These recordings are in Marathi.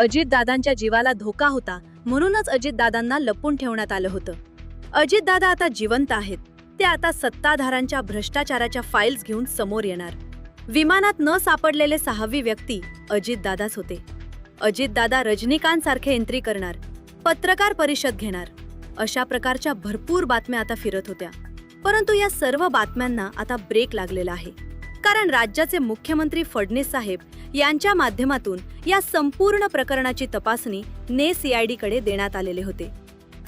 अजितदादांच्या जीवाला धोका होता म्हणूनच अजितदादांना लपून ठेवण्यात आलं होतं. अजितदादा आता जिवंत आहेत. ते आता सत्ताधारांच्या भ्रष्टाचाराच्या फाईल्स घेऊन समोर येणार. विमानात न सापडलेले सहावी व्यक्ती अजितदादाच होते. अजितदादा रजनीकांत सारखे एंट्री करणार पत्रकार परिषद घेणार अशा प्रकारच्या भरपूर बातम्या आता फिरत होत्या. परंतु या सर्व बातम्यांना आता ब्रेक लागलेला आहे. कारण राज्याचे मुख्यमंत्री फडणीस साहेब यांच्या माध्यमातून या संपूर्ण प्रकरणाची तपासणी ने सीआयडीकडे देण्यात आलेले होते.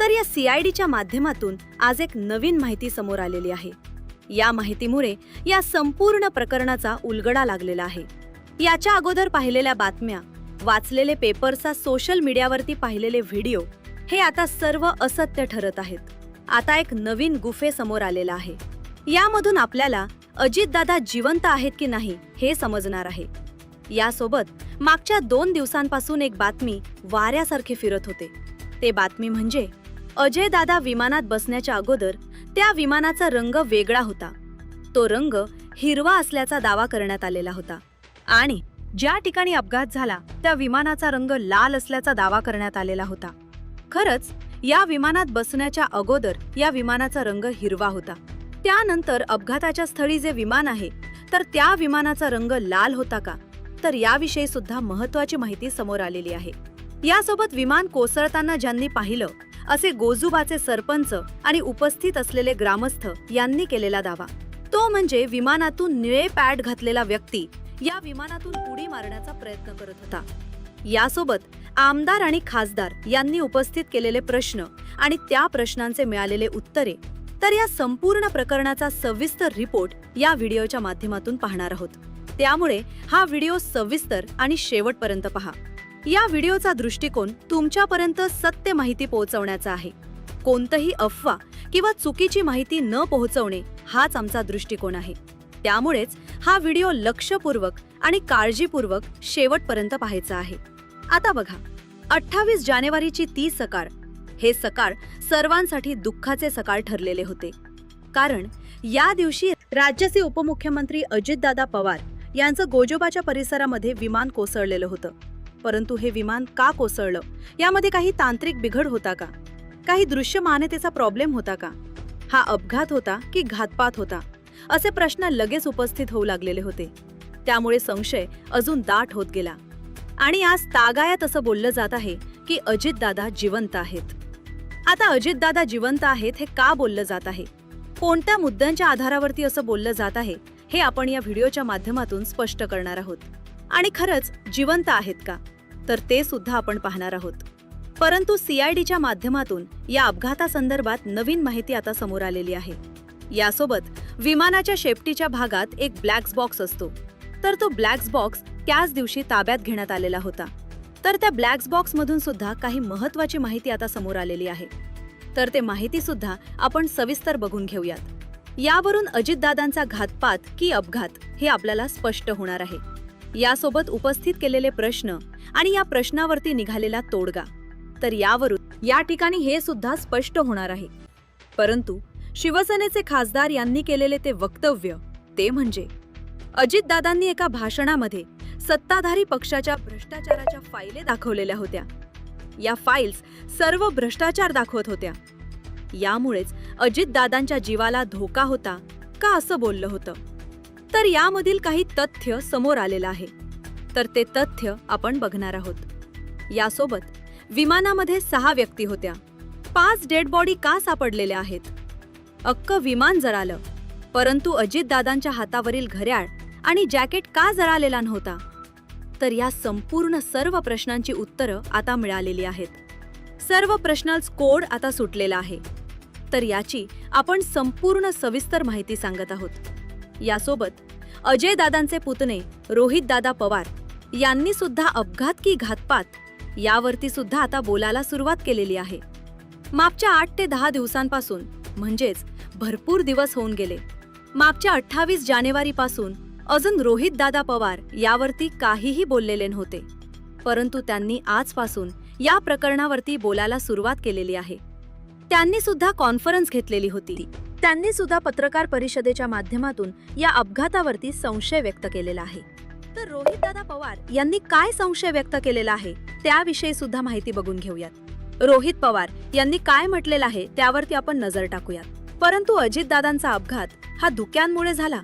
तर या सीआयडीच्या माध्यमातून आज एक नवीन माहिती समोर आलेली आहे. या माहितीमुळे या संपूर्ण प्रकरणाचा उलगडा लागलेला आहे. याच्या अगोदर पाहिलेल्या बातम्या वाचलेले पेपर्सचा सोशल मीडियावरती पाहिलेले व्हिडिओ हे आता सर्व असत्य ठरत आहेत. आता एक नवीन गुफे समोर आलेला आहे. यामधून आपल्याला अजितदादा जिवंत आहेत की नाही हे समजणार आहे. यासोबत मागच्या दोन दिवसांपासून एक बातमी वाऱ्यासारखे फिरत होते. ते बातमी म्हणजे अजय दादा विमानात बसण्याच्या अगोदर त्या विमानाचा रंग वेगळा होता. तो रंग हिरवा असल्याचा दावा करण्यात आलेला होता. आणि ज्या ठिकाणी अपघात झाला त्या विमानाचा रंग लाल असल्याचा दावा करण्यात आलेला होता. खरंच या विमानात बसण्याच्या अगोदर या विमानाचा रंग हिरवा होता. त्यानंतर अपघाताच्या स्थळी जे विमान आहे तर त्या विमानाचा रंग लाल होता का? तर याविषयी सुद्धा महत्वाची माहिती समोर आलेली आहे. यासोबत विमान कोसळताना ज्यांनी पाहिलं असे गोजुबाचे सरपंच आणि उपस्थित असलेले ग्रामस्थ यांनी केलेला दावा. तो म्हणजे विमानातून निळे पॅड घातलेला व्यक्ती या विमानातून उडी मारण्याचा प्रयत्न करत होता. यासोबत आमदार आणि खासदार यांनी उपस्थित केलेले प्रश्न आणि त्या प्रश्नांचे मिळालेले उत्तरे तर या संपूर्ण प्रकरणाचा सविस्तर रिपोर्ट या व्हिडिओच्या माध्यमातून पाहणार आहोत. त्यामुळे हा व्हिडिओ सविस्तर आणि शेवटपर्यंत पहा. या व्हिडिओचा दृष्टिकोन तुमच्यापर्यंत सत्य माहिती पोहोचवण्याचा आहे. कोणतंही अफवा किंवा चुकीची माहिती न पोहोचवणे हाच आमचा दृष्टिकोन आहे. त्यामुळेच हा व्हिडिओ लक्षपूर्वक आणि काळजीपूर्वक शेवटपर्यंत पाहायचा आहे. आता बघा अठ्ठावीस जानेवारीची ती सकाळ हे सकाळ सर्वांसाठी दुःखाचे सकाळ ठरलेले होते. कारण या दिवशी राज्याचे उपमुख्यमंत्री अजितदादा पवार यांचं गोजोबाच्या परिसरामध्ये विमान कोसळलेलं होतं. परंतु हे विमान का कोसळलं? यामध्ये काही तांत्रिक बिघड होता का? काही दृश्यमानतेचा प्रॉब्लेम होता का? हा अपघात होता की घातपात होता? असे प्रश्न लगेच उपस्थित होऊ लागलेले होते. त्यामुळे संशय अजून दाट होत गेला. आणि आज तागायात असं बोललं जात आहे की अजितदादा जिवंत आहेत. आता अजितदादा जिवंत आहेत हे का बोललं जात आहे? कोणत्या मुद्द्यांच्या आधारावरती असं बोललं जात आहे हे आपण या व्हिडिओच्या माध्यमातून स्पष्ट करणार आहोत. आणि खरंच जिवंत आहेत का? तर ते सुद्धा आपण पाहणार आहोत. परंतु सीआयडीच्या माध्यमातून या अपघातासंदर्भात नवीन माहिती आता समोर आलेली आहे. यासोबत विमानाच्या शेपटीच्या भागात एक ब्लॅक्स बॉक्स असतो. तर तो ब्लॅक्स बॉक्स त्याच दिवशी ताब्यात घेण्यात आलेला होता. तर त्या ब्लॅक बॉक्स मधून सुद्धा काही महत्वाची माहिती आता समोर आलेली आहे. तर ते माहिती सुद्धा आपण सविस्तर बघून घेऊयात. यावरून अजितदादांचा घातपात की अपघात हे आपल्याला स्पष्ट होणार आहे. यासोबत उपस्थित केलेले प्रश्न आणि या प्रश्नावरती निघालेला तोडगा. तर यावरून या ठिकाणी हे सुद्धा स्पष्ट होणार आहे. परंतु शिवसेनेचे खासदार यांनी केलेले ते वक्तव्य ते म्हणजे अजितदादांनी एका भाषणामध्ये सत्ताधारी पक्षाच्या भ्रष्टाचाराच्या फाईले दाखवलेल्या होत्या. या फाईल्स सर्व भ्रष्टाचार दाखवत होत्या. यामुळेच अजितदादांच्या जीवाला धोका होता का असं बोललं होतं. तर यामधील काही तथ्य समोर आलेलं आहे. तर ते तथ्य आपण बघणार आहोत. यासोबत विमानामध्ये सहा व्यक्ती होत्या. पाच डेड बॉडी का सापडलेल्या आहेत? अक्क विमान जरालं परंतु अजितदादांच्या हातावरील घड्याळ आणि जॅकेट का जरालेला नव्हता? तर या संपूर्ण सर्व प्रश्नांची उत्तरं आता मिळालेली आहेत. सर्व प्रश्नाच कोड आता सुटलेला आहे. तर याची आपण संपूर्ण सविस्तर माहिती सांगत आहोत. यासोबत अजय दादांचे पुतणे रोहित दादा पवार यांनी सुद्धा अपघात की घातपात यावरती सुद्धा आता बोलायला सुरुवात केलेली आहे. मागच्या आठ ते दहा दिवसांपासून म्हणजेच भरपूर दिवस होऊन गेले. मागच्या अठ्ठावीस जानेवारीपासून अजून रोहित दादा पवार यावरती काहीही बोललेले नव्हते. परंतु त्यांनी आजपासून या प्रकरणावरती बोलायला सुरुवात केलेली आहे. त्यांनी सुद्धा कॉन्फरन्स घेतलेली होती. त्यांनी सुद्धा पत्रकार परिषदेच्या माध्यमातून या अपघातावरती संशय व्यक्त केलेला आहे. तर रोहितदादा पवार यांनी काय संशय व्यक्त केलेला आहे त्याविषयी सुद्धा माहिती बघून घेऊयात. रोहित पवार यांनी काय म्हटलेलं आहे त्यावरती आपण नजर टाकूयात. परंतु अजितदादांचा अपघात हा धुक्यांमुळे झाला.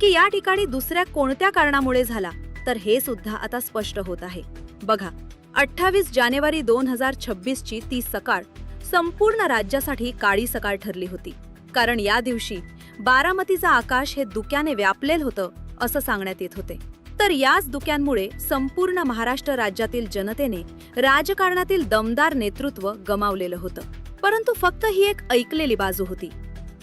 की या ठिकाणी दुसऱ्या कोणत्या कारणामुळे झाला तर हे सुद्धा आता स्पष्ट होत आहे. बघा अठ्ठावीस जानेवारी दोन हजार छब्बीस ची ती सकाळ संपूर्ण राज्यासाठी काळी सकाळ ठरली होती. कारण या दिवशी बारामतीचं आकाश हे धुक्याने व्यापलेलं होतं असं सांगण्यात येत होते. तर याच धुक्यांमुळे संपूर्ण महाराष्ट्र राज्यातील जनतेने राजकारणातील दमदार नेतृत्व गमावलेलं होतं. परंतु फक्त ही एक ऐकलेली बाजू होती.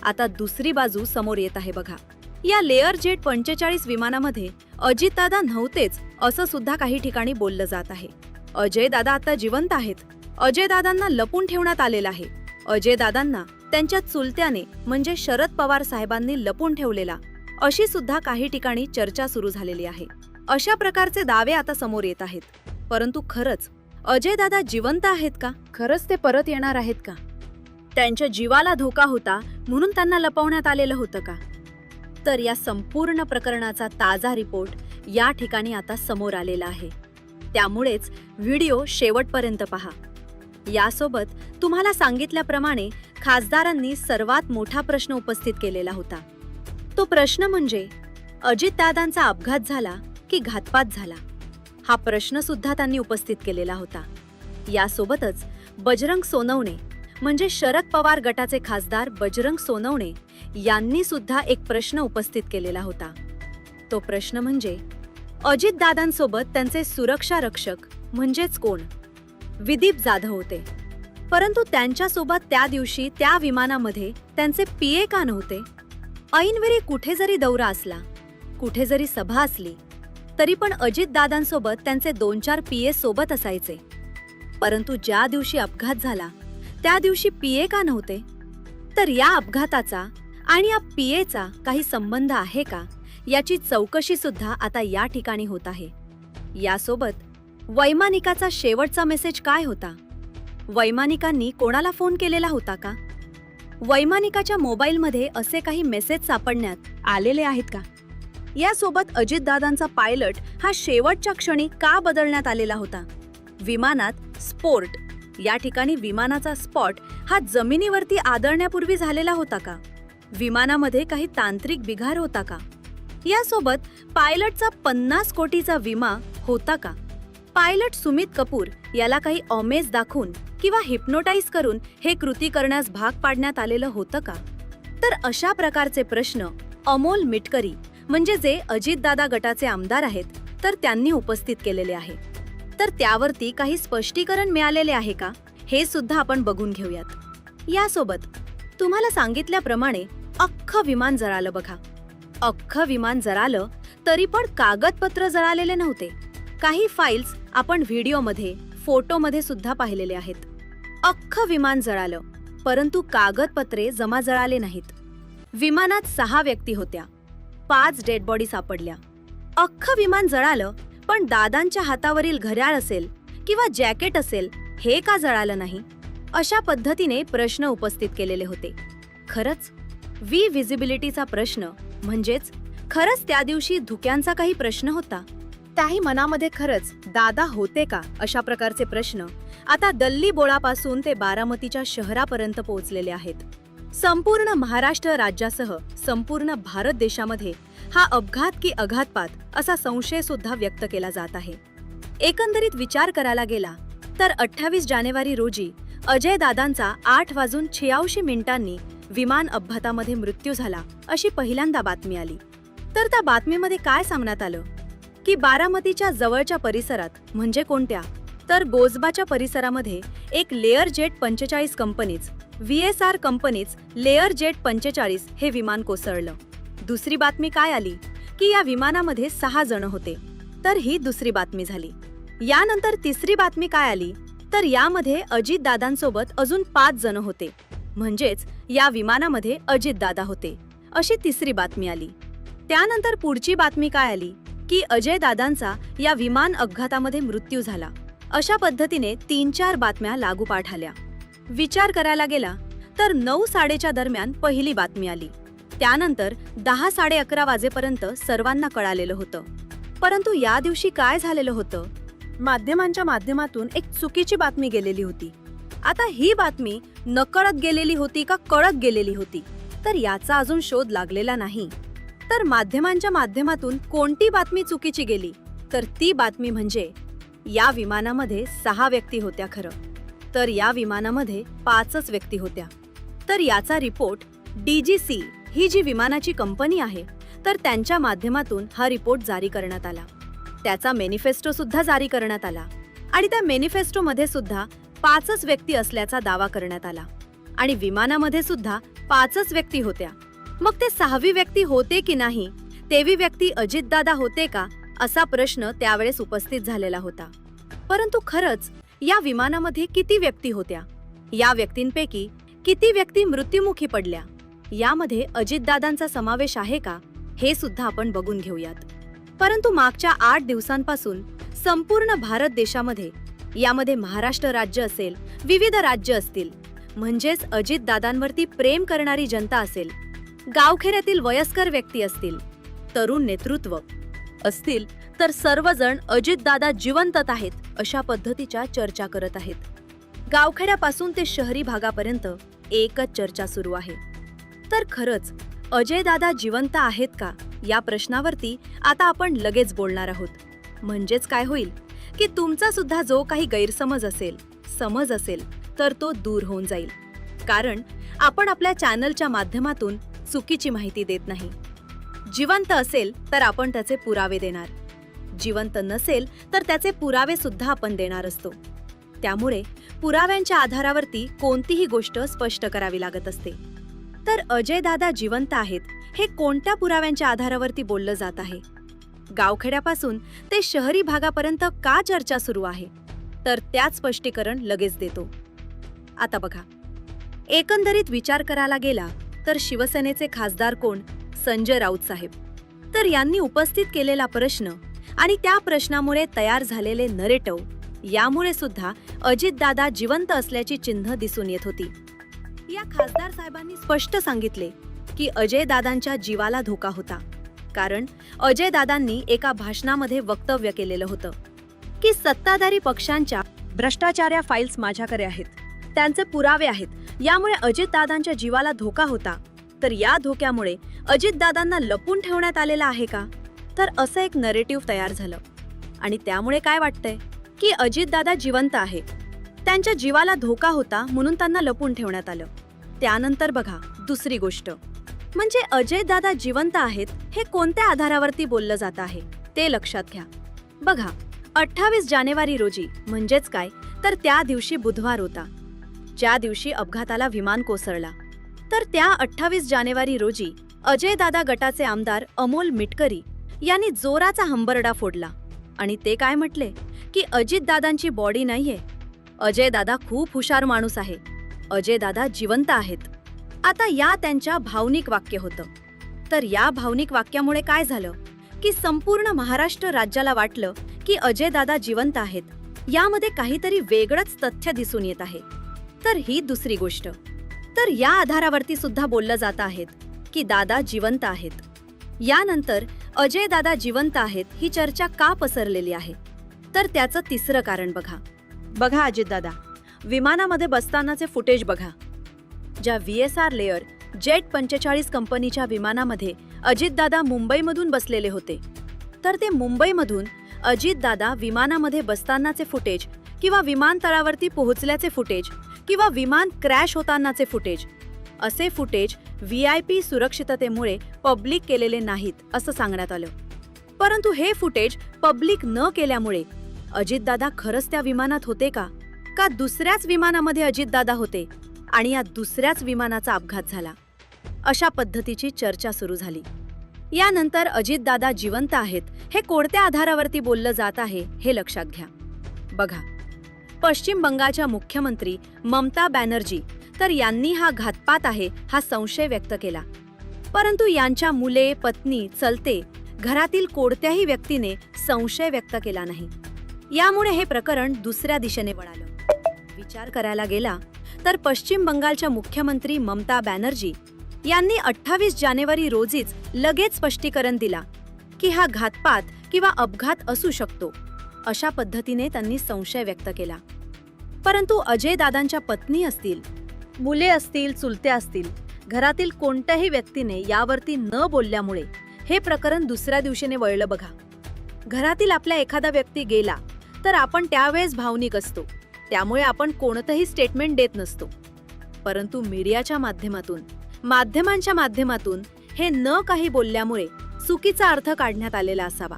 आता दुसरी बाजू समोर येत आहे बघा. या लेअर जेट पंचेचाळीस विमानामध्ये अजितदादा नव्हतेच असं सुद्धा काही ठिकाणी बोललं जात आहे. अजय दादा आता जिवंत आहेत. अजय दादांना लपून ठेवण्यात आलेलं आहे. अजय दादांना त्यांच्या चुलत्याने म्हणजे शरद पवार साहेबांनी लपून ठेवलेला अशी सुद्धा काही ठिकाणी चर्चा सुरू झालेली आहे. अशा प्रकारचे दावे आता समोर येत आहेत. परंतु खरंच अजय दादा जिवंत आहेत का? खरंच ते परत येणार आहेत का? त्यांच्या जीवाला धोका होता म्हणून त्यांना लपवण्यात आलेलं होतं का? तर या संपूर्ण प्रकरणाचा ताजा रिपोर्ट या ठिकाणी आता समोर आलेला आहे. त्यामुळेच व्हिडिओ शेवटपर्यंत पहा. यासोबत तुम्हाला सांगितल्याप्रमाणे खासदारांनी सर्वात मोठा प्रश्न उपस्थित केलेला होता. तो प्रश्न म्हणजे अजितदादांचा अपघात झाला की घातपात झाला? हा प्रश्न सुद्धा त्यांनी उपस्थित केलेला होता. यासोबतच बजरंग सोनवणे म्हणजे शरद पवार गटाचे खासदार बजरंग सोनवणे यांनी सुद्धा एक प्रश्न उपस्थित केलेला होता. तो प्रश्न म्हणजे अजितदादांसोबत त्यांचे सुरक्षा रक्षक म्हणजेच कोण? विदीप जाधव होते. परंतु त्यांच्यासोबत त्या दिवशी त्या विमानामध्ये त्यांचे पीए का नव्हते? ऐनवेळी कुठे जरी दौरा असला कुठे जरी सभा असली तरी पण अजितदादांसोबत त्यांचे दोन चार पीए सोबत असायचे. परंतु ज्या दिवशी अपघात झाला त्या दिवशी पीए का नव्हते? तर या अपघाताचा आणि या पीएचा काही संबंध आहे का? याची चौकशी सुद्धा आता या ठिकाणी होत आहे. यासोबत वैमानिकाचा शेवटचा मेसेज काय होता? वैमानिकांनी कोणाला फोन केलेला होता का? वैमानिकाच्या मोबाईलमध्ये असे काही मेसेज सापडण्यात आलेले आहेत का? यासोबत अजितदादांचा पायलट हा शेवटच्या क्षणी का बदलण्यात आलेला होता? विमानात स्पोर्ट या ठिकाणी विमानाचा स्पॉट हा जमिनीवरती आदळण्यापूर्वी झालेला होता का? विमानामध्ये काही तांत्रिक बिघार होता का? यासोबत पायलटचा पन्नास कोटीचा विमा होता का? पायलट सुमित कपूर याला काही ऑमेज दाखवून किंवा हिप्नोटाईज करून हे कृती करण्यास भाग पाडण्यात आलेलं होतं का? तर अशा प्रकारचे प्रश्न अमोल मिटकरी म्हणजे जे अजितदादा गटाचे आमदार आहेत तर त्यांनी उपस्थित केलेले आहे तर त्यावरती काही स्पष्टीकरण मिळालेले आहे का? हे सुद्धा आपण बघून घेऊयात. यासोबत तुम्हाला सांगितल्याप्रमाणे अख्खं विमान जळालं बघा. अख्खं विमान जळालं तरी पण कागदपत्र जळालेले नव्हते. काही फाईल्स आपण व्हिडिओमध्ये फोटोमध्ये सुद्धा पाहिलेले आहेत. अख्खं विमान जळालं परंतु कागदपत्रे जमा जळाले नाहीत. विमानात सहा व्यक्ती होत्या. पाच डेड बॉडी सापडल्या. अख्खं विमान जळालं पण दादांच्या हातावरील घड्याळ असेल किंवा जॅकेट असेल हे का जळालं नाही? अशा पद्धतीने प्रश्न उपस्थित केलेले होते. खरंच वी व्हिजिबिलिटीचा प्रश्न म्हणजेच खरंच त्या दिवशी धुक्यांचा काही प्रश्न होता? त्याही मनामध्ये खरंच दादा होते का? अशा प्रकारचे प्रश्न आता दल्ली बोळापासून ते बारामतीच्या शहरापर्यंत पोहोचलेले आहेत. संपूर्ण महाराष्ट्र राज्यासह संपूर्ण भारत देशामध्ये हा अपघात की अघातपात असा संशय सुद्धा व्यक्त केला जात आहे. एकंदरीत विचार करायला गेला तर अठ्ठावीस जानेवारी रोजी अजय दादांचा आठ वाजून छियाऐंशी मिनिटांनी विमान अपघातामध्ये मृत्यू झाला अशी पहिल्यांदा बातमी आली. तर त्या बातमीमध्ये काय सांगण्यात आलं? की बारामतीच्या जवळच्या परिसरात म्हणजे कोणत्या? तर गोजबाच्या परिसरामध्ये एक लेअर जेट पंचेचाळीस companies V S R companies Learjet पंचेचाळीस हे विमान कोसळलं. दुसरी बातमी काय आली? की या विमानामध्ये सहा जण होते. तर ही दुसरी बातमी झाली. यानंतर तिसरी बातमी काय आली? तर यामध्ये अजित दादांसोबत अजून पाच जण होते. म्हणजेच या विमानामध्ये अजितदादा होते. अशी तिसरी बातमी आली. त्यानंतर पुढची बातमी काय आली? की अजय दादांचा या विमान अपघातामध्ये मृत्यू झाला. अशा पद्धतीने तीन चार बातम्या लागूपाठ आल्या. विचार करायला गेला तर नऊ साडेच्या दरम्यान पहिली बातमी आली. त्यानंतर दहा साडे अकरा वाजेपर्यंत सर्वांना कळालेलं होतं. परंतु या दिवशी काय झालेलं होतं? माध्यमांच्या माध्यमातून एक चुकीची बातमी गेलेली होती. आता ही बातमी नकळत गेलेली होती का कळत गेलेली होती? तर याचा अजून शोध लागलेला नाही. तर माध्यमांच्या माध्यमातून कोणती बातमी चुकीची गेली? तर ती बातमी म्हणजे या विमानामध्ये सहा व्यक्ती होत्या खरं. तर या विमानामध्ये पाचच व्यक्ती होत्या. तर याचा रिपोर्ट डीजीसी ही जी विमानाची कंपनी आहे तर त्यांच्या माध्यमातून हा रिपोर्ट जारी करण्यात आला. त्याचा मेनिफेस्टो सुद्धा जारी करण्यात आला. आणि त्या मेनिफेस्टोमध्ये सुद्धा पाचच व्यक्ती असल्याचा दावा करण्यात आला. आणि विमानामध्ये सुद्धा पाचच व्यक्ती होत्या. मग ते सहावी व्यक्ती होते की नाही? तेवी व्यक्ती अजितदादा होते का? असा प्रश्न त्यावेळेस उपस्थित झालेला होता. परंतु खरंच या विमानामध्ये किती व्यक्ती होत्या? या व्यक्तींपैकी किती व्यक्ती मृत्युमुखी पडल्या? यामध्ये अजितदादांचा समावेश आहे का? हे सुद्धा आपण बघून घेऊयात. परंतु मागच्या आठ दिवसांपासून संपूर्ण भारत देशामध्ये यामध्ये महाराष्ट्र राज्य असेल विविध राज्य असतील म्हणजेच अजितदादांवरती प्रेम करणारी जनता असेल गावखेड्यातील वयस्कर व्यक्ती असतील तरुण नेतृत्व असतील तर सर्वजण अजितदादा जिवंतत आहेत अशा पद्धतीच्या चर्चा करत आहेत. गावखेड्यापासून ते शहरी भागापर्यंत एकच चर्चा सुरू आहे. तर खरंच अजयदादा जिवंत आहेत का? या प्रश्नावरती आता आपण लगेच बोलणार आहोत. म्हणजेच काय होईल? की तुमचा सुद्धा जो काही गैरसमज असेल समज असेल तर तो दूर होऊन जाईल. कारण आपण आपल्या चॅनलच्या माध्यमातून चुकीची माहिती देत नाही. जिवंत असेल तर आपण त्याचे पुरावे देणार. जिवंत नसेल तर त्याचे पुरावे सुद्धा आपण देणार असतो. त्यामुळे पुराव्यांच्या आधारावरती कोणतीही गोष्ट स्पष्ट करावी लागत असते. तर अजय दादा जिवंत आहेत हे कोणत्या पुराव्यांच्या आधारावरती बोललं जात आहे? गावखेड्यापासून ते शहरी भागापर्यंत का चर्चा सुरू आहे? तर त्यात स्पष्टीकरण लगेच देतो. आता बघा. एकंदरीत विचार करायला गेला तर शिवसेनेचे खासदार कोण? संजय राऊत साहेब. तर यांनी उपस्थित केलेला प्रश्न आणि त्या प्रश्नामुळे तयार झालेले नरेटव यामुळे सुद्धा अजितदादा जिवंत असल्याची चिन्ह दिसून येत होती. या खासदार साहेबांनी स्पष्ट सांगितले की अजय दादांच्या जीवाला धोका होता. कारण अजय दादांनी एका भाषणामध्ये वक्तव्य केलेलं होतं की सत्ताधारी पक्षांच्या भ्रष्टाचार्या फाईल्स माझ्याकडे आहेत. त्यांचे पुरावे आहेत. यामुळे अजितदादांच्या जीवाला धोका होता. तर या धोक्यामुळे अजितदादांना लपून ठेवण्यात आलेला आहे का? तर असं एक नरेटिव्ह तयार झालं. आणि त्यामुळे काय वाटतंय? की अजितदादा जिवंत आहे. त्यांच्या जीवाला धोका होता म्हणून त्यांना लपून ठेवण्यात आलं. त्यानंतर बघा दुसरी गोष्ट. म्हणजे अजय दादा जिवंत आहेत हे कोणत्या आधारावरती बोललं जात आहे ते लक्षात घ्या. बघा अठ्ठावीस जानेवारी रोजी म्हणजेच काय तर त्या दिवशी बुधवार होता. ज्या दिवशी अपघाताला विमान कोसळला. तर त्या अठ्ठावीस जानेवारी रोजी अजयदादा गटाचे आमदार अमोल मिटकरी यांनी जोराचा हंबरडा फोडला. आणि ते काय म्हटले की अजितदादांची बॉडी नाहीये अजय दादा खूप हुशार माणूस आहे. अजय दादा जिवंत आहेत. आता या त्यांच्या भावनिक वाक्य होतं. तर या भावनिक वाक्यामुळे काय झालं? की संपूर्ण महाराष्ट्र राज्याला वाटलं की अजय दादा जिवंत आहेत. यामध्ये काहीतरी वेगळंच तथ्य दिसून येत आहे. तर ही दुसरी गोष्ट. तर या आधारावरती सुद्धा बोललं जात आहेत की दादा जिवंत आहेत. यानंतर अजय दादा जिवंत आहेत ही चर्चा का पसरलेली आहे? तर त्याचं तिसरं कारण बघा. बघा अजितदादा विमानामध्ये बसतानाचे फुटेज बघा. ज्या V S R Learjet पंचेचाळीस कंपनीच्या विमानामध्ये अजितदादा मुंबईमधून बसलेले होते तर ते मुंबईमधून अजितदादा विमानामध्ये बसतानाचे फुटेज किंवा विमानतळावरती पोहोचल्याचे फुटेज किंवा विमान क्रॅश होतानाचे फुटेज असे फुटेज व्ही आय पी सुरक्षिततेमुळे पब्लिक केलेले नाहीत असं सांगण्यात आलं. परंतु हे फुटेज पब्लिक न केल्यामुळे अजितदादा खरंच त्या विमानात होते का? का दुसऱ्याच विमानामध्ये अजितदादा होते? आणि या दुसऱ्याच विमानाचा अपघात झाला. अशा पद्धतीची चर्चा सुरू झाली. यानंतर अजितदादा जिवंत आहेत हे कोणत्या आधारावरती बोललं जात आहे हे लक्षात घ्या. बघा. पश्चिम बंगालच्या मुख्यमंत्री ममता बॅनर्जी तर यांनी हा घातपात आहे हा संशय व्यक्त केला. परंतु यांच्या मुले पत्नी चलते घरातील कोणत्याही व्यक्तीने संशय व्यक्त केला नाही. यामुळे हे प्रकरण दुसऱ्या दिशेने वळालं. विचार करायला गेला तर पश्चिम बंगालच्या मुख्यमंत्री ममता बॅनर्जी यांनी अठ्ठावीस जानेवारी रोजीच लगेच स्पष्टीकरण दिला की हा घातपात किंवा अपघात असू शकतो अशा पद्धतीने त्यांनी संशय व्यक्त केला. परंतु अजय दादांच्या पत्नी असतील मुले असतील चुलते असतील घरातील कोणत्याही व्यक्तीने यावरती न बोलल्यामुळे हे प्रकरण दुसऱ्या दिवशीने वळलं बघा. घरातील आपला एखादा व्यक्ती गेला तर आपण त्यावेळेस भावनिक असतो. त्यामुळे आपण कोणतंही स्टेटमेंट देत नसतो. परंतु मीडियाच्या माध्यमातून माध्यमांच्या माध्यमातून हे न काही बोलल्यामुळे चुकीचा अर्थ काढण्यात आलेला असावा.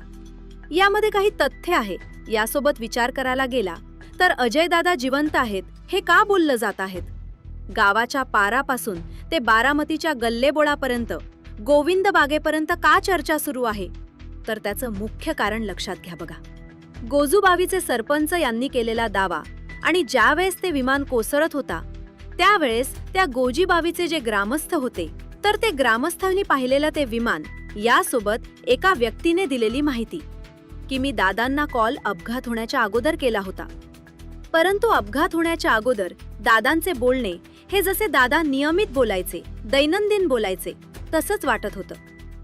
यामध्ये काही तथ्य आहे यासोबत विचार करायला गेला तर अजयदादा जिवंत आहेत हे का बोललं जात आहेत? गावाच्या पारापासून ते बारामतीच्या गल्लेबोळापर्यंत गोविंद बागेपर्यंत का चर्चा सुरू आहे? तर त्याचं मुख्य कारण लक्षात घ्या बघा. गोजूबावीचे सरपंच यांनी केलेला दावा आणि ज्यावेळेस ते विमान कोसळत होता त्यावेळेस त्या गोजीबावीचे जे ग्रामस्थ होते तर ते ग्रामस्थांनी पाहिलेलं ते विमान यासोबत एका व्यक्तीने दिलेली माहिती की मी दादांना कॉल अपघात होण्याच्या अगोदर केला होता. परंतु अपघात होण्याच्या अगोदर दादांचे बोलणे हे जसे दादा नियमित बोलायचे दैनंदिन बोलायचे तसंच वाटत होतं.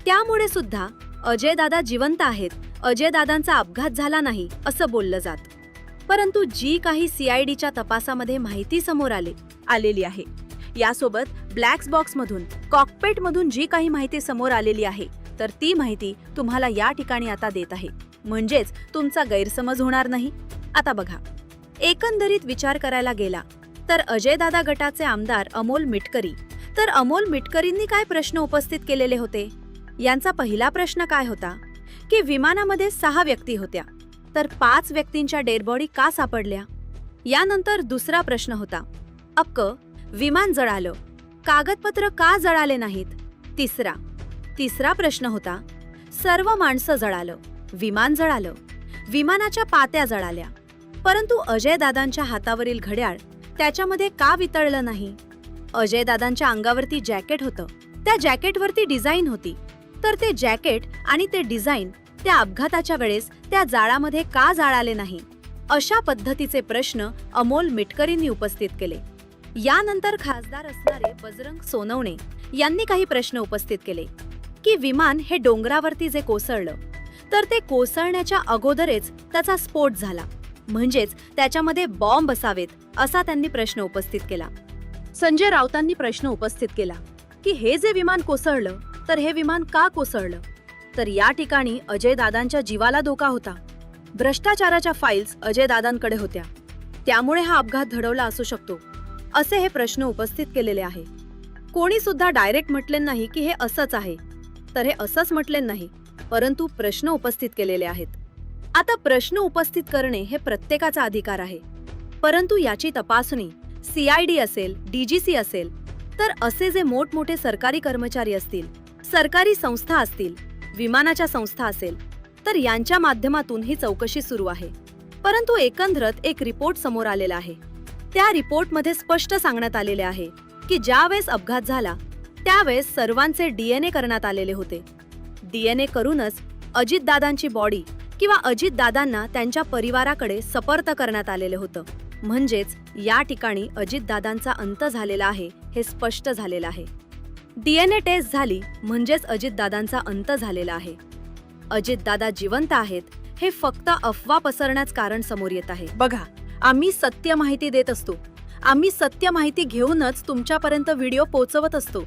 त्यामुळे सुद्धा अजय दादा जिवंत आहेत. अजय दादांचा अपघात झाला नाही असं बोललं जात. परंतु जी काही सीआयडीच्या तपासामध्ये माहिती समोर आले आलेली आहे. यासोबत ब्लॅक्स बॉक्समधून कॉकपेटमधून जी काही माहिती समोर आलेली आहे तर ती माहिती तुम्हाला या ठिकाणी आता देत आहे. म्हणजेच तुमचा गैरसमज होणार नाही. आता बघा. एकंदरीत विचार करायला गेला तर अजयदादा गटाचे आमदार अमोल मिटकरी. तर अमोल मिटकरींनी काय प्रश्न उपस्थित केलेले होते? यांचा पहिला प्रश्न काय होता? की विमानामध्ये सहा व्यक्ती होत्या तर पाच व्यक्तींच्या डेडबॉडी का सापडल्या? यानंतर दुसरा प्रश्न होता अक्क विमान जळालं कागदपत्र का जळाले नाहीत? तिसरा तिसरा प्रश्न होता सर्व माणसं जळालं विमान जळालं विमानाच्या पात्या जळाल्या परंतु अजयदादांच्या हातावरील घड्याळ त्याच्यामध्ये का वितळलं नाही? अजयदादांच्या अंगावरती जॅकेट होतं त्या जॅकेटवरती डिझाईन होती तर ते जॅकेट आणि ते डिझाईन त्या अपघाताच्या वेळेस त्या जाळामध्ये का जाळाले नाही? अशा पद्धतीचे प्रश्न अमोल मिटकरींनी उपस्थित केले. यानंतर खासदार असणारे बजरंग सोनवणे यांनी काही प्रश्न उपस्थित केले. की विमान हे डोंगरावरती जे कोसळलं तर ते कोसळण्याच्या अगोदरच त्याचा स्फोट झाला. म्हणजेच त्याच्यामध्ये बॉम्ब असावेत असा त्यांनी प्रश्न उपस्थित केला. संजय राऊतांनी प्रश्न उपस्थित केला. की हे जे विमान कोसळलं तर हे विमान का कोसळलं? तर या ठिकाणी अजयदादांच्या जीवाला धोका होता. भ्रष्टाचाराच्या फाईल्स अजयदादांकडे होत्या. त्यामुळे हा अपघात घडवला असू शकतो असे हे प्रश्न उपस्थित केलेले आहे. कोणी सुद्धा डायरेक्ट म्हटले नाही की हे असंच आहे. तर हे असंच म्हटले नाही परंतु प्रश्न उपस्थित केलेले आहेत. आता प्रश्न उपस्थित करणे हे प्रत्येकाचा अधिकार आहे. परंतु याची तपासणी सीआयडी असेल डीजीसी असेल तर असे जे मोठमोठे सरकारी कर्मचारी असतील सरकारी संस्था असतील विमानाच्या संस्था असेल तर यांच्या माध्यमातून ही चौकशी सुरू आहे. परंतु एकंदरत एक रिपोर्ट समोर आलेला आहे. त्या रिपोर्टमध्ये स्पष्ट सांगण्यात आलेले आहे की ज्यावेळेस अपघात झाला त्यावेळेस सर्वांचे डीएनए करण्यात आलेले होते. डीएनए करूनच अजितदादांची बॉडी किंवा अजितदादांना त्यांच्या परिवाराकडे सपर्त करण्यात आलेलं होतं. म्हणजेच या ठिकाणी अजितदादांचा अंत झालेला आहे हे स्पष्ट झालेलं आहे. डीएनए टेस्ट झाली म्हणजेच अजितदादांचा अंत झालेला आहे. अजितदादा जिवंत आहेत हे फक्त अफवा पसरण्याच कारण समोर येत आहे. बघा आम्ही सत्य माहिती देत असतो. आम्ही सत्य माहिती घेऊनच तुमच्यापर्यंत व्हिडिओ पोहोचवत असतो.